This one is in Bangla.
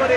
করে